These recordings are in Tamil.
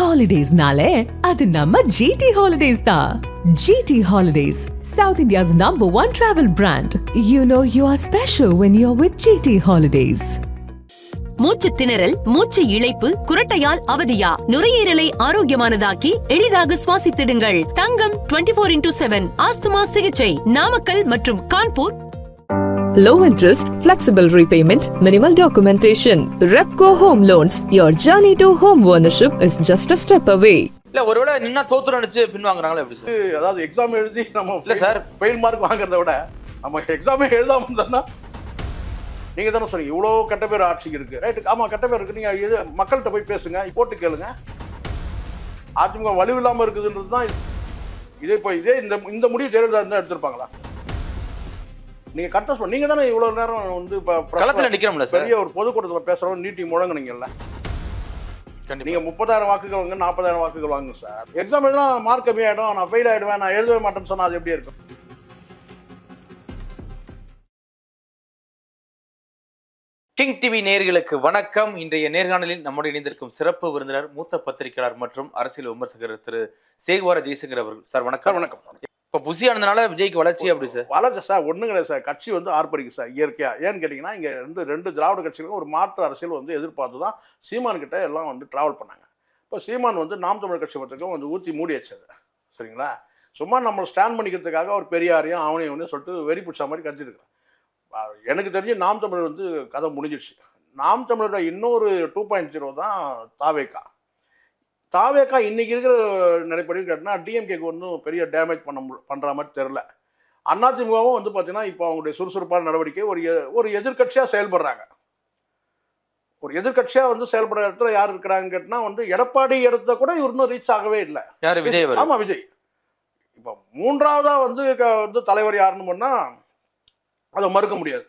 ஹாலிடேஸ்னாலே அது நம்ம ஜிடி ஹாலிடேஸ் தான். GT holidays south India's number one travel brand you know you are special when you are with GT holidays மூச்சு திணறல் மூச்சு இழைப்பு குரட்டையால் அவதியா? நுரையீரலை ஆரோக்கியமானதாக்கி எளிதாக சுவாசித்திடுங்கள். Thangam 24 four into seven asthma சிகிச்சை நாமக்கல் மற்றும் Kanpur Low interest, flexible repayment, minimal documentation. Repco Home Loans. Your journey to home ownership is just a step away. இல்ல ஒருவேளை நின்னா தோத்து நினைச்சு பின்வாங்குறாங்களா எப்படி சார் அதாவது எக்ஸாம் எழுதி நம்ம இல்ல சார். ஃபெயில் மார்க் வாங்குறத விட நம்ம எக்ஸாமே எழுதாம இருந்தோம்னா நீங்க தானே சொன்னீங்க இவ்வளோ கெட்ட பேர் ஆட்சிக்கு இருக்கு ரைட்டு ஆமா கெட்ட பேர் இருக்கு நீங்க இது மக்கள்கிட்ட போய் பேசுங்க போட்டு கேளுங்க அதிமுக வலுவில்லாம இருக்குதுன்றது தான் இதே இப்போ இதே இந்த இந்த முடிவு ஜெயலலிதா இருந்தா எடுத்திருப்பாங்களா நீங்க கரெக்டாக சொல்ல நீங்க தானே இவ்வளவு நேரம் வந்து இப்போ களத்துல நிக்கிறோம்ல சார். பெரிய ஒரு பொதுக்கூட்டத்தில் பேசுறோம் நீட்டி முழங்குனீங்கல்ல. கண்டிப்பா. நீங்க முப்பதாயிரம் வாக்குகள் வாங்க நாற்பதாயிரம் வாக்குகள் வாங்க சார். எக்ஸாம் எழுதினா மார்க் கம்மியாயிடும் நான் ஃபெயில் ஆயிடுவேன் நான் எழுதவே மாட்டேன்னு சொன்னா அது எப்படி இருக்கும்? கிங் டிவி நேயர்களுக்கு வணக்கம். இன்றைய நேர்காணலில் நம்முடைய இணைந்திருக்கும் சிறப்பு விருந்தினர் மூத்த பத்திரிகையாளர் மற்றும் அரசியல் விமர்சகர் திரு சேகுவார ஜெய்சங்கர் அவர்கள். சார் வணக்கம். வணக்கம். இப்ப புசியானதுனால விஜய்க்கு வளர்ச்சி அப்படி சார்? வளர்ச்சி சார் ஒன்றும் கிடையாது சார். கட்சி வந்து ஆர்ப்பரிக்கு சார் இயற்கையா. ஏன்னு கேட்டிங்கன்னா இங்கே ரெண்டு ரெண்டு திராவிட கட்சிகளும் ஒரு மாற்று அரசியல் வந்து எதிர்பார்த்து தான் சீமான் கிட்ட எல்லாம் வந்து டிராவல் பண்ணாங்க. இப்போ சீமான் வந்து நாம் தமிழ் கட்சி பத்திரிக்கும் வந்து ஊற்றி மூடி வச்சது சரிங்களா? சும்மா நம்ம ஸ்டாண்ட் பண்ணிக்கிறதுக்காக ஒரு பெரியாரையும் அவனையும் சொல்லிட்டு வெறி பிடிச்ச மாதிரி கட்சிருக்கிறேன் எனக்கு தெரிஞ்சு நாம் தமிழர் வந்து கதை முடிஞ்சிடுச்சு. நாம் தமிழரோட இன்னொரு டூ பாயிண்ட் ஜீரோ தான் தாவேக்கா. தாவேக்கா இன்னைக்கு இருக்கிற நிலைப்படி கேட்டினா டிஎம்கேக்கு ஒன்றும் பெரிய டேமேஜ் பண்ண பண்ற மாதிரி தெரில அதிமுகவும் வந்து பார்த்தீங்கன்னா இப்போ அவங்களுடைய சுறுசுறுப்பான நடவடிக்கை ஒரு ஒரு எதிர்க்கட்சியாக செயல்படுறாங்க. ஒரு எதிர்க்கட்சியாக வந்து செயல்படுற இடத்துல யார் இருக்கிறாங்கன்னு கேட்டினா வந்து எடப்பாடி இடத்த கூட இவர் இன்னும் ரீச் ஆகவே இல்லை. யாரு? விஜய் அவர் ஆமா விஜய். இப்போ மூன்றாவதா வந்து வந்து தலைவர் யாருன்னு பண்ணா அதை மறுக்க முடியாது.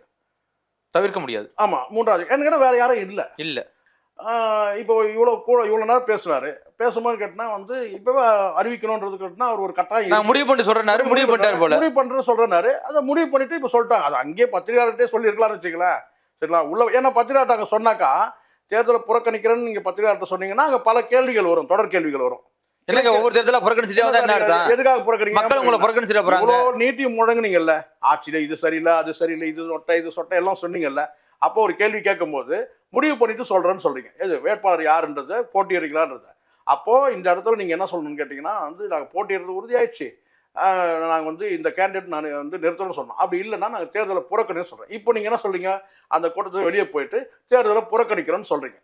தவிர்க்க முடியாது. ஆமா மூன்றாவது. ஏன்னு கேட்டா வேற யாரும் இல்லை. இல்ல. இப்போ இவ்வளோ கூட இவ்வளோ நேரம் பேசுனாரு பேசும்போது கேட்டினா வந்து இப்போவே அறிவிக்கணுன்றது கேட்டினா அவர் ஒரு கட்டாயம் நான் முடிவு பண்ணி சொல்றேன் முடிவு பண்ணிட்டாரு. போல. முடிவு பண்றேன்னு சொல்றேனாரு அதை முடிவு பண்ணிட்டு இப்போ சொல்லிட்டாங்க. அது அங்கேயே பத்திரிகையாளர்கிட்டே சொல்லியிருக்கலாம்னு வச்சுங்களேன் சரிங்களா? உள்ள ஏன்னா பத்திரிகையாளர் அங்கே சொன்னாக்கா தேர்தலை புறக்கணிக்கிறேன்னு நீங்க பத்திரிகையாளர்கிட்ட சொன்னீங்கன்னா அங்கே பல கேள்விகள் வரும். தொடர் கேள்விகள் வரும். என்னங்க ஒவ்வொரு தேர்தலா புறக்கணிச்சுட்டே வந்தா என்ன அர்த்தம்? எதுக்காக புறக்கணிக்க மக்கள் உங்களை புறக்கணிச்சிட இவ்வளோ நீட்டி முழங்குனீங்கல்ல. ஆட்சியில இது சரியில்லை அது சரியில்லை இது சொட்டை இது சொட்டை எல்லாம் சொன்னீங்கல்ல. அப்போ ஒரு கேள்வி கேட்கும்போது முடிவு பண்ணிட்டு சொல்கிறேன்னு சொல்கிறீங்க எது வேட்பாளர் யாருன்றதை போட்டியிடுறீங்களான்றத? அப்போது இந்த இடத்துல நீங்கள் என்ன சொல்லணும்னு கேட்டிங்கன்னா வந்து நாங்கள் போட்டியிடுறது உறுதியாயிடுச்சு. நாங்கள் வந்து இந்த கேண்டிடேட் நான் வந்து நிறுத்தணும்னு சொன்னோம். அப்படி இல்லைன்னா நாங்கள் தேர்தலை புறக்கணின்னு சொல்கிறோம் இப்போ நீங்கள் என்ன சொல்கிறீங்க அந்த கூட்டத்தில் வெளியே போயிட்டு தேர்தலை புறக்கணிக்கிறோன்னு சொல்கிறீங்க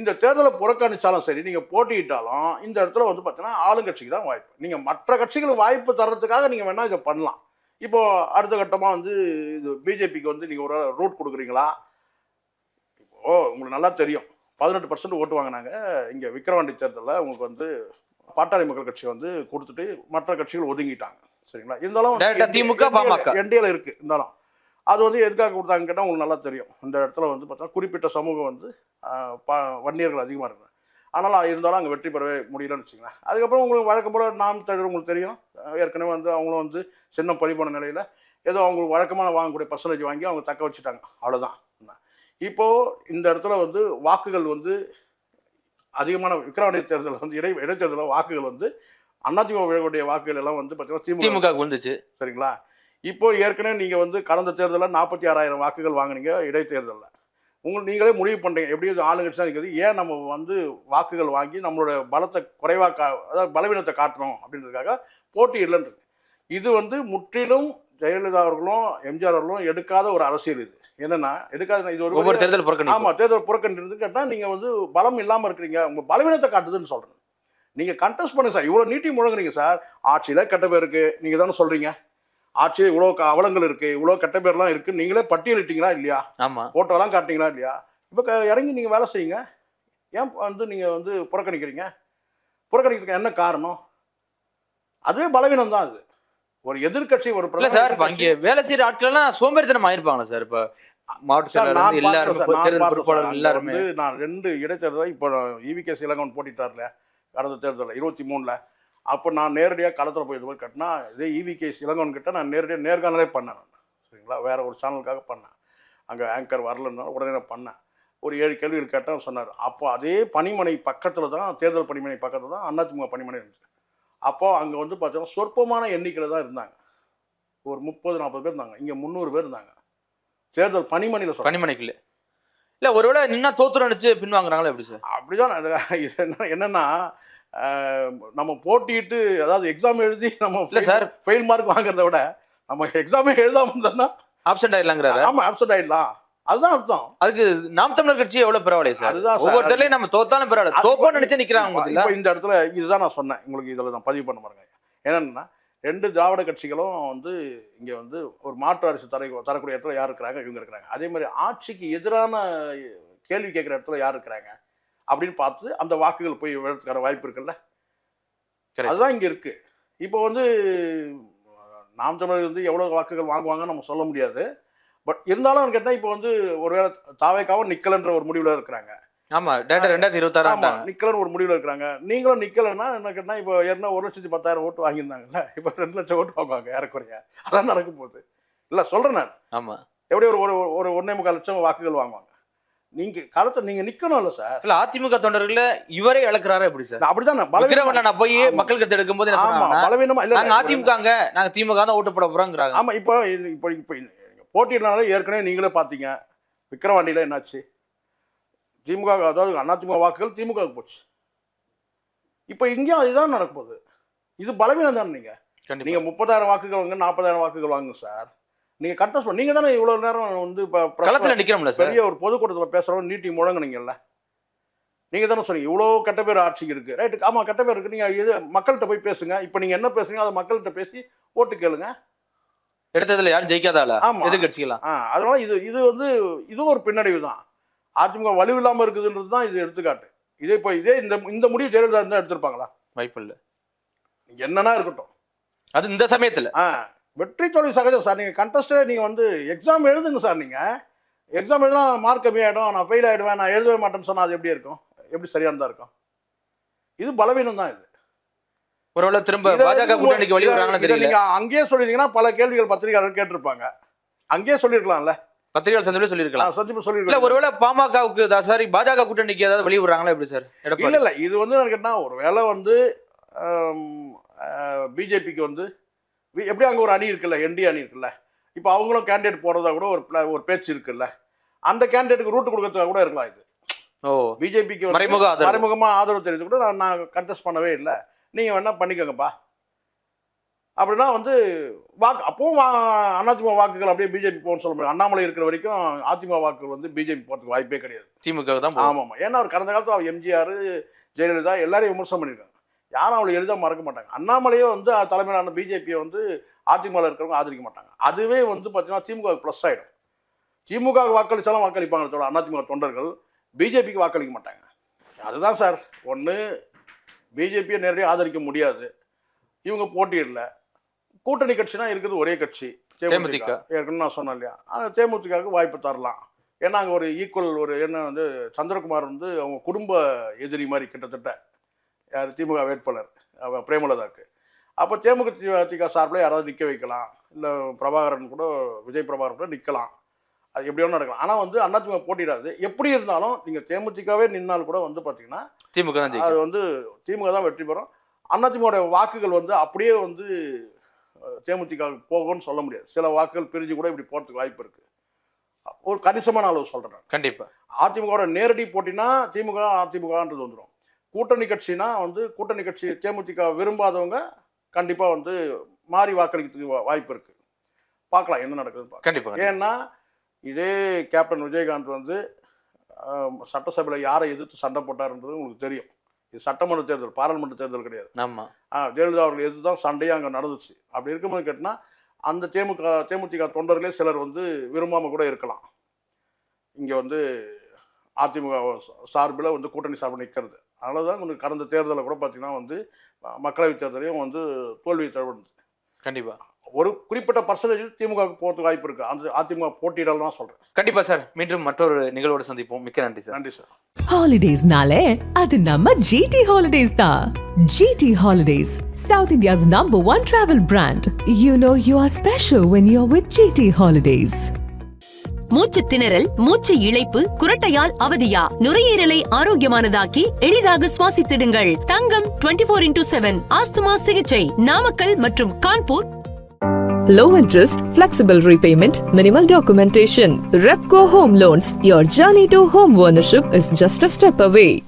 இந்த தேர்தலை புறக்கணித்தாலும் சரி நீங்கள் போட்டியிட்டாலும் இந்த இடத்துல வந்து பார்த்தீங்கன்னா ஆளுங்கட்சிக்கு தான் வாய்ப்பு. நீங்கள் மற்ற கட்சிகளுக்கு வாய்ப்பு தர்றதுக்காக நீங்கள் வேணால் இதை பண்ணலாம். இப்போ அடுத்த கட்டமா வந்து இது பிஜேபிக்கு வந்து நீங்க ஒரு ரூட் கொடுக்குறீங்களா? இப்போ உங்களுக்கு நல்லா தெரியும். பதினெட்டு பர்சன்ட் ஓட்டு வாங்கினாங்க. இங்க விக்கிரவாண்டி தேர்தலில் உங்களுக்கு வந்து பாட்டாளி மக்கள் கட்சி வந்து கொடுத்துட்டு மற்ற கட்சிகள் ஒதுங்கிட்டாங்க. சரிங்களா? இருந்தாலும் திமுக, பாமக. இருக்கு இருந்தாலும். அது வந்து எதுக்காக கொடுத்தாங்கன்னு கேட்டால் உங்களுக்கு நல்லா தெரியும். இந்த இடத்துல வந்து பார்த்தா குறிப்பிட்ட சமூகம் வந்து வன்னியர்கள் அதிகமாக இருக்காங்க. ஆனால் இருந்தாலும் அங்கே வெற்றி பெறவே முடியலன்னு வச்சுங்களேன் அதுக்கப்புறம் உங்களுக்கு வழக்கம் போல நாம் தமிழர் உங்களுக்கு தெரியும். ஏற்கனவே வந்து அவங்களும் வந்து சின்னம் பறிபோன நிலையில் ஏதோ அவங்களுக்கு வழக்கமான வாங்கக்கூடிய பர்சன்டேஜ் வாங்கி அவங்க தக்க வச்சுட்டாங்க. அவ்வளோதான் இப்போது இந்த இடத்துல வந்து வாக்குகள் வந்து அதிகமான விக்கிரவாண்டி தேர்தலில் வந்து இடை இடைத்தேர்தலில் வாக்குகள் வந்து அதிமுக விழக்கூடிய வாக்குகள் எல்லாம் வந்து பார்த்தீங்கன்னா திமுக திமுக விழுந்துச்சு. சரிங்களா? இப்போ ஏற்கனவே நீங்கள் வந்து கடந்த தேர்தலில் நாற்பத்தி ஆறாயிரம் வாக்குகள் வாங்குனீங்க இடைத்தேர்தலில். உங்கள் நீங்களே முடிவு பண்ணுறீங்க எப்படி ஆளுங்கட்சி தான் இருக்குது. ஏன் நம்ம வந்து வாக்குகள் வாங்கி நம்மளோட பலத்தை குறைவாக கா அதாவது பலவீனத்தை காட்டுறோம் அப்படின்றதுக்காக போட்டி இல்லைன்றது இது வந்து முற்றிலும் ஜெயலலிதா அவர்களும் எம்ஜிஆர் அவர்களும் எடுக்காத ஒரு அரசியல் இது. என்னன்னா எடுக்காத இது ஒரு ஒவ்வொரு தேர்தல் புறக்கணிப்பு. ஆமா தேர்தல் புறக்கணிறது கேட்டால் நீங்க வந்து பலம் இல்லாம இருக்கிறீங்க. உங்க பலவீனத்தை காட்டுதுன்னு சொல்றேன். நீங்க கண்டெஸ்ட் பண்ணுங்க சார். இவ்வளவு நீட்டி முழங்குறீங்க சார். ஆட்சியில கெட்ட பேர் இருக்கு. நீங்க தானே சொல்றீங்க. ஆட்சியில் இவ்வளோ அவலங்கள் இருக்கு இவ்வளோ கெட்ட பேர்லாம் இருக்கு நீங்களே பட்டியலிட்டீங்களா இல்லையா? ஆமா. போட்டோலாம் காட்டிங்களா இல்லையா? இப்போ இறங்கி நீங்க வேலை செய்யுங்க. ஏன் வந்து நீங்க வந்து புறக்கணிக்கிறீங்க? புறக்கணிக்கிறதுக்கு என்ன காரணம்? அதுவே பலவீனம் தான் அது. ஒரு எதிர்க்கட்சி ஒரு பிரதான சார் இப்ப அங்க வேலை செய்யற ஆட்கள் எல்லாம் சோம்பேறித்தனம் ஆயிருப்பாங்களா சார்? இப்ப மாவட்ட எல்லாருமே எல்லாருமே. நான் ரெண்டு இடைத்தேர்தல் இப்போ இவிகே இலங்கன் போட்டிட்டார்ல கடந்த தேர்தலில் இருபத்தி மூணுல. அப்போ நான் நேரடியாக களத்தில் போய் இது போய் கட்டினா இதே இவிகே இலங்கன் கிட்ட நான் நேரடியாக நேர்காணலே பண்ணேன் நான். சரிங்களா? வேற ஒரு சேனலுக்காக பண்ணேன். அங்கே ஆங்கர் வரலன்னா உடனே நான் பண்ணேன். ஒரு ஏழு கேள்விகள் கேட்டேன் சொன்னார். அப்போ அதே பணிமனை பக்கத்தில் தான் தேர்தல் பணிமனை பக்கத்தில் தான் அதிமுக பணிமனை இருந்துச்சு. அப்போ அங்கே வந்து பார்த்தீங்கன்னா சொற்பமான எண்ணிக்கையில் தான் இருந்தாங்க. ஒரு முப்பது நாற்பது பேர் இருந்தாங்க. இங்கே முந்நூறு பேர் இருந்தாங்க. தேர்தல் பணிமனையில் பணிமனைக்குள்ள. இல்ல ஒருவேளை நின்னா தோத்து நினைச்சு பின்வாங்குறாங்களா எப்படி சார்? அப்படிதான். என்னன்னா நம்ம போட்டியிட்டு அதாவது எக்ஸாம் எழுதி நம்ம இல்ல சார். ஃபெயில் மார்க் வாங்குறத விட நம்ம எக்ஸாமே எழுதாம இருந்தோம்னா ஆப்சென்ட் ஆயிடலாங்கிறாரு? ஆமா ஆப்சென்ட் ஆயிடலாம். அதுதான் அர்த்தம். அதுக்கு நாம் தமிழர் கட்சி எவ்வளவு பரவாயில்லை சார்? அதுதான். ஒவ்வொருத்தர்லயும் நம்ம தோத்தாலும் பரவாயில்ல. தோப்போன்னு நினைச்சு நிக்கிறாங்க இந்த இடத்துல இதுதான் நான் சொன்னேன். உங்களுக்கு இதில் நான் பதிவு பண்ண பாருங்க என்னன்னா ரெண்டு திராவிட கட்சிகளும் வந்து இங்கே வந்து ஒரு மாற்று அரசு தர தரக்கூடிய இடத்துல யார் இருக்கிறாங்க? இவங்க இருக்கிறாங்க. அதே மாதிரி ஆட்சிக்கு எதிரான கேள்வி கேட்குற இடத்துல யார் இருக்கிறாங்க? அப்படின்னு பார்த்து அந்த வாக்குகள் போய் விழுறதுக்கான வாய்ப்பு இருக்குல்ல. அதுதான் இங்கே இருக்கு. இப்போ வந்து நாம் தமிழர் வந்து எவ்வளோ வாக்குகள் வாங்குவாங்கன்னு நம்ம சொல்ல முடியாது. பட் இருந்தாலும் கேட்டால் இப்போ வந்து ஒருவேளை தாவேக்காவும் நிக்கலன்ற ஒரு முடிவில் இருக்கிறாங்க. ஆமா டேட்டா ரெண்டாயிரத்தி இருபத்தி ஆமா ஆறு நிக்கலன்னு ஒரு முடிவில் இருக்கிறாங்க. நீங்களும் நிக்கலன்னா என்ன கேட்டா இப்போ ஏற்கனவே ஒரு லட்சத்தி பத்தாயிரம் ஓட்டு வாங்கியிருந்தாங்கல்ல? இப்போ ரெண்டு லட்சம் ஓட்டு வாங்குவாங்க ஏறக்குறைய. அதான் நடக்க போகுது. இல்ல சொல்றேன் நான். ஆமா. எப்படி ஒரு ஒரு ஒரு ஒன்னே முக்கால் லட்சம் வாக்குகள் வாங்குவாங்க. நீங்க காலத்தை நீங்க நிக்கணும்ல சார். இல்ல அதிமுக தொண்டர்கள இவரே இழக்கிறாரா எப்படி சார்? அப்படிதான் விக்கிரவண்ண நான் போய். மக்கள் கத்து எடுக்கும் போது பலவீனமா இல்ல நாங்க அதிமுகங்க நாங்க திமுக தான் ஓட்டு போட போறோங்கிறாங்க. ஆமா இப்போ இப்போ இப்போ போட்டியினால ஏற்கனவே நீங்களே பார்த்தீங்க. விக்கிரவாண்டியில என்னாச்சு? திமுக அதாவது அதிமுக வாக்குகள் திமுக போச்சு. இப்போ இங்கேயும் அதுதான் நடக்க போகுது. இது பலவீனம் தானே நீங்க நீங்க முப்பதாயிரம் வாக்குகள் வாங்க நாற்பதாயிரம் வாக்குகள் வாங்குங்க சார். நீங்க கரெக்டாக சொல்ல நீங்க தானே இவ்வளவு நேரம் வந்து இப்போ களத்துல நிக்கிறோம்ல சார். பெரிய ஒரு பொதுக்கூட்டத்தில் பேசுறவங்க நீட்டி முழங்குனீங்கல்ல. நீங்க தானே சொன்னீங்க இவ்வளோ கெட்ட பேர் ஆட்சிக்கு இருக்கு. ரைட்டு ஆமா கெட்ட பேர் இருக்கு. நீங்க இது மக்கள்கிட்ட போய் பேசுங்க. இப்போ நீங்க என்ன பேசுங்க அதை மக்கள்கிட்ட பேசி ஓட்டு கேளுங்க. எடுத்ததுல யாரும் ஜெயிக்காதால ஆமா. எதிர்கட்சிகளா? ஆ அதனால இது இது வந்து இதுவும் ஒரு பின்னடைவு தான். அதிமுக வலுவில்லாமல் இருக்குதுன்றது தான் இது எடுத்துக்காட்டு. இதே இப்போ இதே இந்த இந்த முடிவு ஜெயலலிதா இருந்தால் எடுத்திருப்பாங்களா? வாய்ப்பு இல்ல என்னன்னா இருக்கட்டும். அது இந்த சமயத்துல. ஆ. வெற்றி தோல்வி சகஜம் சார். நீங்கள் கண்டஸ்டே நீங்கள் வந்து எக்ஸாம் எழுதுங்க சார் நீங்கள் எக்ஸாம் எழுதினா மார்க் கம்மியாயிடும். நான் ஃபெயில் ஆயிடுவேன். நான் எழுதவே மாட்டேன்னு சொன்னால் அது எப்படி இருக்கும்? எப்படி சரியானதா இருக்கும்? இது பலவீனம் தான் இது. ஒருவேளை திரும்ப பாஜக கூட்டணிக்கு வழி விடுறாங்கன்னு இதை தெரியல நீங்க அங்கேயே சொல்லியிருந்தீங்கன்னா பல கேள்விகள் பத்திரிகையாளர் கேட்டிருப்பாங்க. அங்கேயே சொல்லியிருக்கலாம்ல பத்திரிகை சந்திப்பில் சொல்லியிருக்கலாம் சந்திப்பு இல்ல சொல்லியிருக்கலாம் ஒருவேளை பாமகவுக்கு சாரி பாஜக கூட்டணிக்கு ஏதாவது வழி விடுறாங்களா எப்படி சார்? இல்ல இல்ல. இது வந்து என்ன கேட்டா ஒரு வேளை வந்து பிஜேபிக்கு வந்து எப்படி அங்க ஒரு அணி இருக்குல்ல என்டி அணி இருக்குல்ல இப்போ அவங்களும் கேண்டிடேட் போறதா கூட ஒரு ஒரு பேச்சு இருக்குல்ல அந்த கேண்டிடேட்டுக்கு ரூட் கொடுக்கறதுக்காக கூட இருக்கலாம் இது. ஓ. பிஜேபிக்கு மறைமுக ஆதரவு. மறைமுகமா ஆதரவு தெரிவித்து கூட நான் நான் கண்டெஸ்ட் பண்ணவே இல்லை. நீங்க வேணா பண்ணிக்கோங்கப்பா. அப்படின்னா வந்து வாக்கு அப்பவும் அதிமுக வாக்குகள் அப்படியே பிஜேபி போகணும்னு சொல்ல முடியும் அண்ணாமலை இருக்கிற வரைக்கும் அதிமுக வாக்குகள் வந்து பிஜேபி போகிறதுக்கு வாய்ப்பே கிடையாது. திமுக தான். ஆமாம் ஆமாம். ஏன்னா அவர் கடந்த காலத்தில் அவர் எம்ஜிஆர் ஜெயலலிதா எல்லாரையும் விமர்சனம் பண்ணியிருக்காங்க. யாரும் அவளை எளிதாக மறக்க மாட்டாங்க. அண்ணாமலையே வந்து தலைமையிலான பிஜேபியை வந்து அதிமுகவில் இருக்கிறவங்க ஆதரிக்க மாட்டாங்க. அதுவே வந்து பார்த்தீங்கன்னா திமுக ப்ளஸ் ஆகிடும் திமுக வாக்களிச்சாலும் வாக்களிப்பாங்க தவிர அதிமுக தொண்டர்கள் பிஜேபிக்கு வாக்களிக்க மாட்டாங்க. அதுதான் சார் ஒன்று பிஜேபியை நேரடியாக ஆதரிக்க முடியாது. இவங்க போட்டியிடல. கூட்டணி கட்சினா இருக்குது ஒரே கட்சி. தேமுதிக. ஏற்கனவே நான் சொன்னேன் இல்லையா? தேமுதிகவுக்கு வாய்ப்பு தரலாம். ஏன்னா அங்கே ஒரு ஈக்குவல் ஒரு என்ன வந்து சந்திரகுமார் வந்து அவங்க குடும்ப எதிரி மாதிரி கிட்டத்தட்ட. யார்? திமுக வேட்பாளர் பிரேமலதாக்கு. அப்போ தேமுதிக சார்பில் யாராவது நிற்க வைக்கலாம். இல்லை பிரபாகரன் கூட விஜய் பிரபாகரன் கூட நிற்கலாம் அது எப்படி வேணா நடக்கலாம். ஆனால் வந்து அதிமுக போட்டியிடாது எப்படி இருந்தாலும் நீங்கள் தேமுதிகவே நின்னால் கூட வந்து பார்த்தீங்கன்னா திமுக தான் அது வந்து திமுக தான் வெற்றி பெறும். அதிமுக வாக்குகள் வந்து அப்படியே வந்து தேமுதிக போகும்னு சொல்ல முடியாது. சில வாக்குகள் பிரிஞ்சு கூட இப்படி போகிறதுக்கு வாய்ப்பு இருக்கு. ஒரு கணிசமான அளவு சொல்கிறேன் கண்டிப்பா. அதிமுகவோட நேரடி போட்டினா திமுக அதிமுகன்றது வந்துடும் கூட்டணி கட்சினா வந்து கூட்டணி கட்சி தேமுதிக விரும்பாதவங்க கண்டிப்பாக வந்து மாறி வாக்களிக்கிறதுக்கு வாய்ப்பு இருக்கு. பார்க்கலாம் என்ன நடக்குதுன்னு பார்க்கலாம். கண்டிப்பா கண்டிப்பா. ஏன்னா இதே கேப்டன் விஜயகாந்த் வந்து சட்டசபையில் யாரை எதிர்த்து சண்டை போட்டாருன்றது உங்களுக்கு தெரியும். இது சட்டமன்ற தேர்தல் பாராளுமன்ற தேர்தல் கிடையாது. ஆமா. ஆ, ஜெயலலிதா அவர்கள் எதிர்த்து தான் சண்டையே அங்கே நடந்துச்சு. அப்படி இருக்கும்போது கேட்டினா அந்த தேமுக தேமுதிக தொண்டர்களே சிலர் வந்து விரும்பாமல் கூட இருக்கலாம். இங்கே வந்து அதிமுக சார்பில் வந்து கூட்டணி சார்பில் நிற்கிறது அதனால தான் உங்களுக்கு கடந்த தேர்தலில் கூட பார்த்தீங்கன்னா வந்து மக்களவைத் தேர்தலையும் வந்து தோல்வியை தழுவுது கண்டிப்பா. ஒரு குறிப்பிட்ட பர்சன்டேஜ் திமுக போகிறதுக்கு வாய்ப்பு இருக்குது அந்த அதிமுக போட்டியிடலாம் தான் சொல்கிறேன் கண்டிப்பா சார். மீண்டும் மற்றொரு நிகழ்வோடு சந்திப்போம். மிக்க நன்றி சார். நன்றி சார். Holidays-nale, அது நம்ம GT Holidays தான். GT Holidays, South India's number one travel brand. You know you are special when you're with GT Holidays. மூச்சு திணறல் மூச்சு இழைப்பு குரட்டையால் அவதியா நுரையீரலை ஆரோக்கியமானதாக்கி எளிதாக சுவாசித்திடுங்கள் Thangam twenty four into seven asthma சிகிச்சை நாமக்கல் மற்றும் Kanpur low interest flexible repayment, minimal documentation. Repco Home Loans. Your journey to home ownership is just a step away.